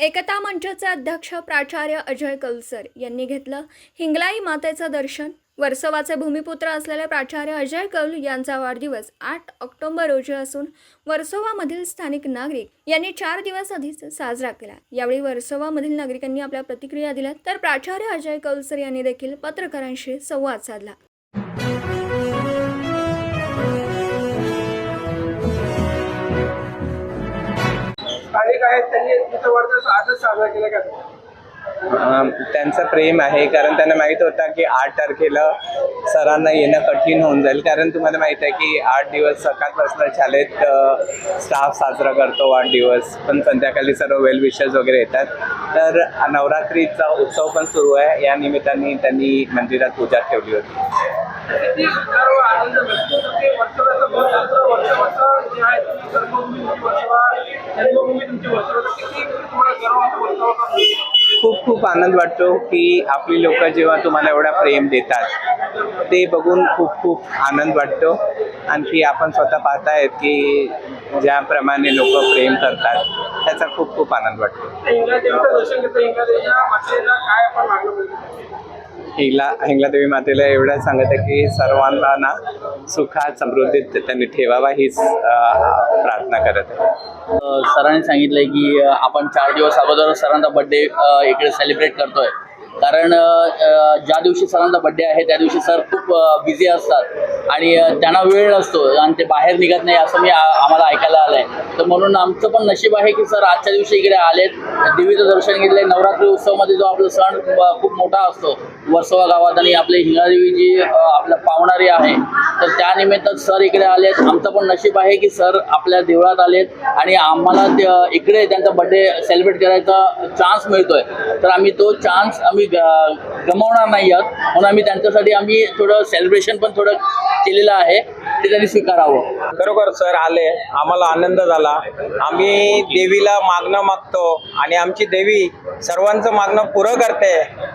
एकता मंचचे अध्यक्ष प्राचार्य अजय कलसर यांनी घेतलं. हिंगलाई मातेचं दर्शन. वर्सोवाचे भूमिपुत्र असलेले प्राचार्य अजय कौल यांचा वाढदिवस आठ ऑक्टोबर रोजी असून वर्सोवामधील स्थानिक नागरिक यांनी चार दिवस आधीच साजरा केला. यावेळी वर्सोवामधील नागरिकांनी आपल्या प्रतिक्रिया दिल्या. तर प्राचार्य अजय कौलसर यांनी देखील पत्रकारांशी संवाद साधला. आहेत त्यांनी तिथं वाढदिवस आजच साजरा केला का? अं, त्यांचं प्रेम आहे कारण त्यांना माहीत होता की आठ तारखेला सरांना येणं कठीण होऊन जाईल. कारण तुम्हाला माहीत आहे की आठ दिवस सकाळपासून शाळेत स्टाफ साजरा करतो वाढदिवस पण संध्याकाळी सर्व वेल विशेष वगैरे येतात. तर नवरात्रीचा उत्सव पण सुरू आहे. या निमित्ताने त्यांनी मंदिरात पूजा ठेवली होती. खूप खूप आनंद वाटतो की आपली लोक जेव्हा तुम्हाला एवढा प्रेम देतात ते बघून खूप खूप आनंद वाटतो. आणखी आपण स्वतः पाहतायत की ज्याप्रमाणे लोक प्रेम करतात त्याचा खूप खूप आनंद वाटतो. हिंगला हिंगला मातेला हिंगलादेवी मातेला एवढं सांगत आहे की सर्वांना ना सुखात समृद्धीत त्यांनी ठेवावा हीच प्रार्थना करत आहे. सरांनी सांगितलंय की आपण चार दिवस अगोदर सरांचा बड्डे इकडे सेलिब्रेट करतोय. कारण ज्या दिवशी सरांचा बड्डे आहे त्या दिवशी सर खूप बिझी असतात. आणि त्यांना वेळ नसतो आणि ते बाहेर निघत नाही असं मी आम्हाला ऐकायला आलंय. तर म्हणून आमचं पण नशीब आहे की सर आजच्या दिवशी इकडे आलेत. देवीचं दर्शन घेतलंय. नवरात्री उत्सवमध्ये जो आपला सण खूप मोठा असतो वर्सोवा गावात आणि आपले हिंगादेवी जी आपलं आपल्या पावणारी आहे तर त्यानिमित्त सर इकडे आलेत. आमचं पण नशीब आहे की सर आपल्या देवळात आलेत आणि आम्हाला इकडे त्यांचा बड्डे सेलिब्रेट करायचा चान्स मिळतोय. तर आम्ही तो चान्स आम्ही ग- गमावणार नाही आहोत. म्हणून आम्ही त्यांच्यासाठी आम्ही थोडं सेलिब्रेशन पण थोडं केलेलं आहे. ते त्यांनी स्वीकारावं. खरोखर सर आले आम्हाला आनंद झाला. आम्ही देवीला मागणं मागतो आणि आमची देवी सर्वांचं मागणं पुरं करते.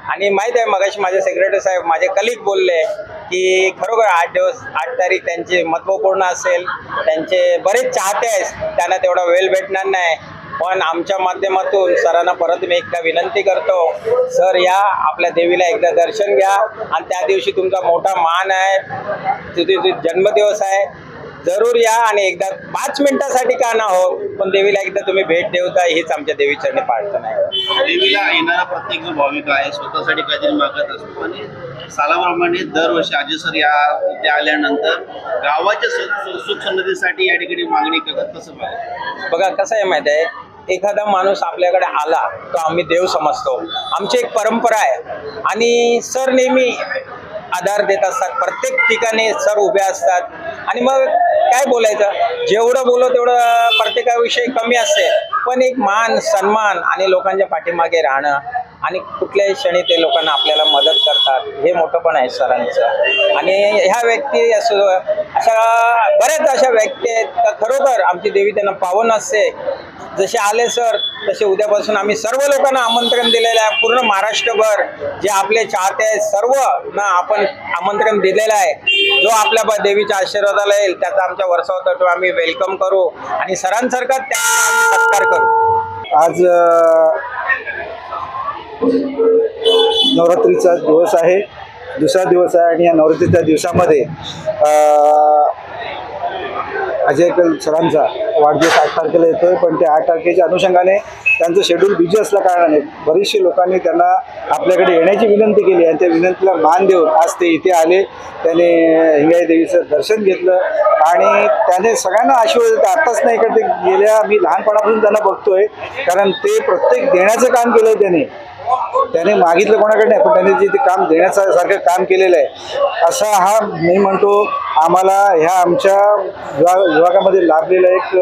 आणि माहीत आहे मगाशी माझे सेक्रेटरी साहेब माझे कलिक बोलले की खरोखर आठ दिवस आठ तारीख त्यांचे महत्त्वपूर्ण असेल. त्यांचे बरेच चाहते आहेत त्यांना तेवढा वेळ भेटणार नाही. पण आमच्या माध्यमातून सरांना परत मी एकदा विनंती करतो सर या आपल्या देवीला एकदा दर्शन घ्या. आणि त्या दिवशी तुमचा मोठा मान आहे. तुझे जन्मदिवस आहे जरूर या आणि एकदा पाच मिनिटासाठी का ना हो पण देवीला एकदा तुम्ही भेट देवता हीच आमच्या देवीचरणी प्रार्थना आहे. देवीला येणारा प्रत्येक भाविक आहे स्वतःसाठी काहीतरी मागत असतो. आणि सालाप्रमाणे दरवर्षी आजी सर या इथे आल्यानंतर गावाच्या सु- सुख समृद्धीसाठी या ठिकाणी मागणी करतात. तसं पाहिजे बघा कसं आहे माहिती आहे? एखादा माणूस आपल्याकडे आला तो आम्ही देव समजतो. आमची एक परंपरा आहे. आणि सर नेहमी आधार देत असतात. प्रत्येक ठिकाणी सर उभे असतात. आणि मग काय बोलायचं? जेवढं बोलो तेवढं प्रत्येकाविषयी कमी असते. पण एक मान सन्मान आणि लोकांच्या पाठीमागे राहणं आणि कुठल्याही क्षणी ते लोकांना आपल्याला मदत करतात. हे मोठं पण आहे सरांचं. आणि ह्या व्यक्ती असो अशा बऱ्याच अशा व्यक्ती आहेत. तर खरोखर आमची देवी त्यांना पावन असते. जसे आले सर तसे उद्यापासून आम्ही सर्व लोकांना आमंत्रण दिलेलं आहे. पूर्ण महाराष्ट्रभर जे आपले चाहते आहेत सर्व ना आपण आमंत्रण दिलेलं आहे. जो आपल्या ब- देवीच्या आशीर्वादाला येईल त्याचा आमच्या वर्षावर आम्ही वेलकम करू. आणि सरांसारखा त्या सत्कार करू. आज नवरात्रीचा दिवस आहे. दुसरा दिवस आहे आणि या नवरात्रीच्या दिवसामध्ये अजय कल सरांचा वाढदिवस आठ तारखेला येतो आहे पण ते आठ तारखेच्या अनुषंगाने त्यांचं शेड्यूल बिझी असल्या कारणाने बरीचशी लोकांनी त्यांना आपल्याकडे येण्याची विनंती केली आणि त्या विनंतीला मान देऊन आज ते इथे आले. त्याने हिंगाई देवीचं दर्शन घेतलं आणि त्याने सगळ्यांना आशीर्वाद देतो आत्ताच नाही का ते गेल्या मी लहानपणापासून त्यांना बघतोय. कारण ते प्रत्येक देण्याचं काम केलं त्याने. त्याने मागितलं कोणाकडे नाही पण त्याने जे ते काम देण्याचं सारखं काम केलेलं आहे असा हा मी म्हणतो आम्हाला ह्या आमच्या विभाग विभागामध्ये लाभलेला एक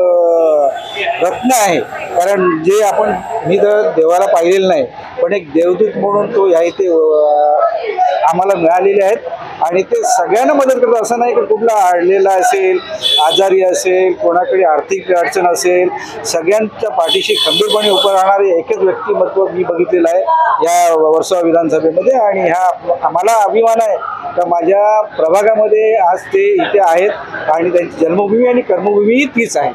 रत्न आहे. कारण जे आपण मी तर देवाला पाहिलेलं नाही पण एक देवदूत म्हणून तो या इथे आम्हाला मिळालेले आहेत. आणि ते सगळ्यांना मदत करतात. असं नाही की कुठला अडलेला असेल आजारी असेल कोणाकडे आर्थिक अडचण असेल सगळ्यांच्या पाठीशी खंबीरपणे उभं राहणारे एकच व्यक्तिमत्व मी बघितलेलं आहे या वर्सोवा विधानसभेमध्ये. आणि ह्या आम्हाला अभिमान आहे का माझ्या प्रभागामध्ये आज ते इथे आहेत आणि त्यांची जन्मभूमी आणि कर्मभूमी तीच आहे.